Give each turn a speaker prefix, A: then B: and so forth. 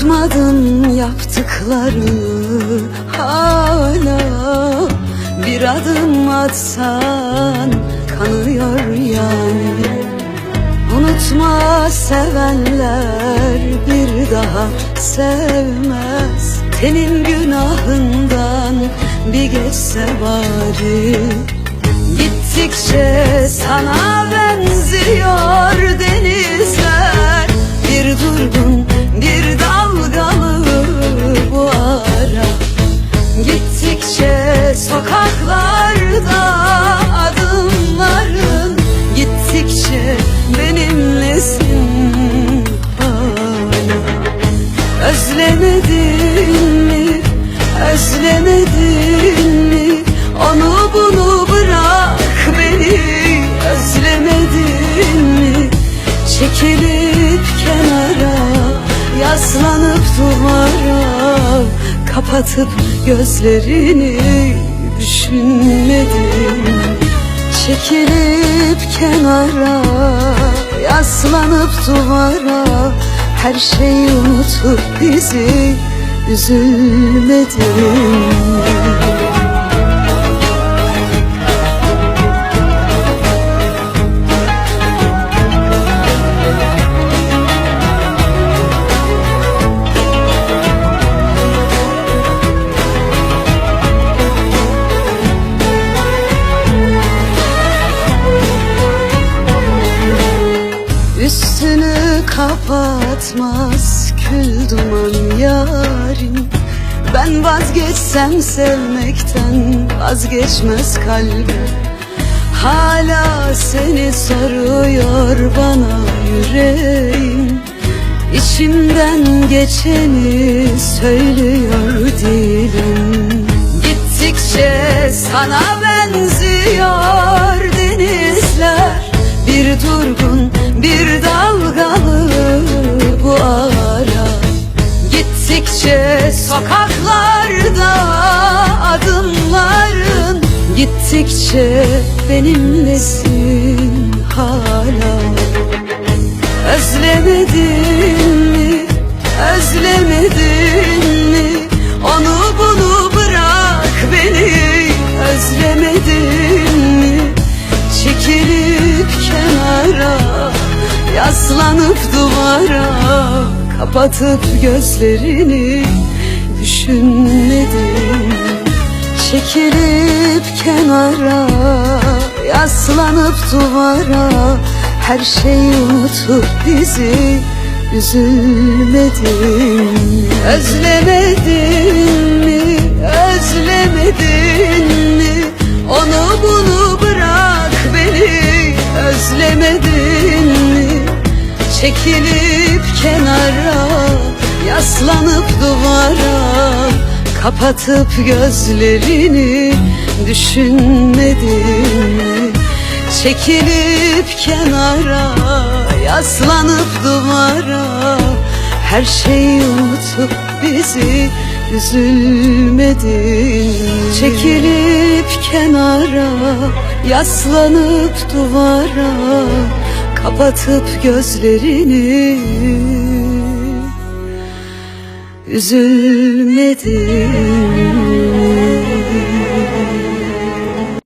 A: Unutmadın yaptıklarını hala. Bir adım atsan kanıyor yani. Unutma sevenler bir daha sevmez. Senin günahından bir geçse bari. Gittikçe sana özlemedin mi? Onu bunu bırak beni. Özlemedin mi? Çekilip kenara Yaslanıp duvara Kapatıp gözlerini Düşünmedin mi? Çekilip kenara Yaslanıp duvara Her şeyi unutup bizi Üzülmedin kapatmaz kül duman yarim. Ben vazgeçsem sevmekten vazgeçmez kalbim. Hala seni soruyor bana yüreğim. İçimden geçeni söylüyor dilim. Gittikçe sana benziyor Gittikçe sokaklarda adımların Gittikçe benimlesin hala. Özlemedin mi, özlemedin mi? Onu bunu bırak beni. Özlemedin mi? Çekilip kenara Yaslanıp duvara Kapatıp gözlerini Düşünmedin mi? Çekilip kenara Yaslanıp duvara Her şeyi unutup bizi Üzülmedin mi? Özlemedin mi? Özlemedin Çekilip kenara Yaslanıp duvara Kapatıp gözlerini Düşünmedin mi? Çekilip kenara Yaslanıp duvara Her şeyi unutup bizi Üzülmedin? Çekilip kenara Yaslanıp duvara Kapatıp gözlerini Üzülmedin mi?